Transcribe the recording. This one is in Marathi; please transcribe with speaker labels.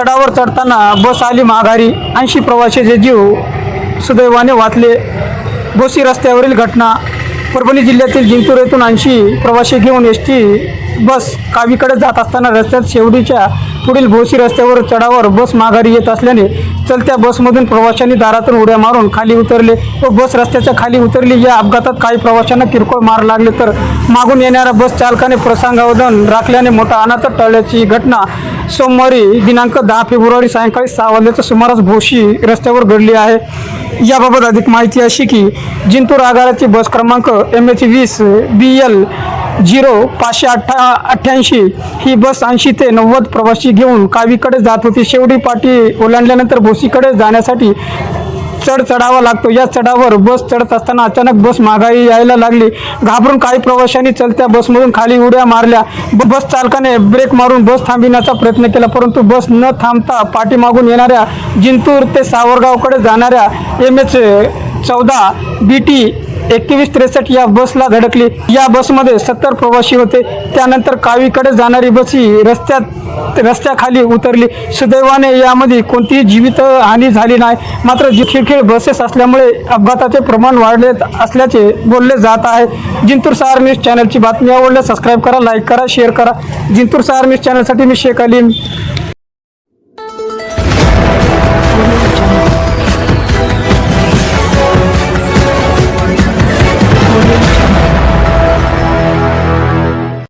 Speaker 1: चढावर चढताना बस आली माघारी. ऐंशी प्रवाशाचे जीव सुदैवाने वाचले. बोसी रस्त्यावरील घटना परभणी जिल्ह्यातील जिंतूर येथून ऐंशी प्रवासी घेऊन एस टी बस कावीकडे जात असताना रस्त्यात शेवटीच्या पुढील भोसी रस्त्यावर चढावर बस माघारी येत असल्याने चलत्या बसमधून प्रवाशांनी दारातून उड्या मारून खाली उतरले व बस रस्त्याच्या खाली उतरली. या अपघातात काही प्रवाशांना किरकोळ मार लागले तर मागून येणाऱ्या बस चालकाने प्रसंगावधान राखल्याने मोठा अनाथ टळल्याची घटना सोमवारी दिनांक दहा फेब्रुवारी सायंकाळी सहा वाजल्याच्या सुमारास भोशी रस्त्यावर घडली आहे. याबाबत अधिक माहिती अशी की जिंतूर आगाराची बस क्रमांक एम एच वीस बी एल झिरो पाचशे अठ्ठा अठ्ठ्याऐंशी ही बस ऐंशी ते नव्वद प्रवासी घेऊन कावीकडे जात होती. शेवटी पाठी ओलांडल्यानंतर भोसीकडे जाण्यासाठी चढ चढावा लागतो. या चढावर बस चढत असताना अचानक बस माघारी यायला लागली. घाबरून काही प्रवाशांनी चलत्या बसमधून खाली उड्या मारल्या. बस चालकाने ब्रेक मारून बस थांबविण्याचा प्रयत्न केला परंतु बस न थांबता पाठीमागून येणाऱ्या जिंतूर ते सावरगावकडे जाणाऱ्या एम एच चौदा बी टी एकवीस त्रेसष्ट या बसला धडकली. या बसमध्ये सत्तर प्रवासी होते. त्यानंतर कावीकडे जाणारी बस ही रस्त्यात रस्त्याखाली उतरली. सुदैवाने यामध्ये कोणतीही जीवित हानी झाली नाही. मात्र जी खिळखिळ बसेस असल्यामुळे अपघाताचे प्रमाण वाढले असल्याचे बोलले जात आहे. जिंतूर सहार न्यूज चॅनलची बातमी आवडल्यास सबस्क्राईब करा लाईक करा शेअर करा. जिंतूर सहार न्यूज चॅनलसाठी मी शेख अलीम.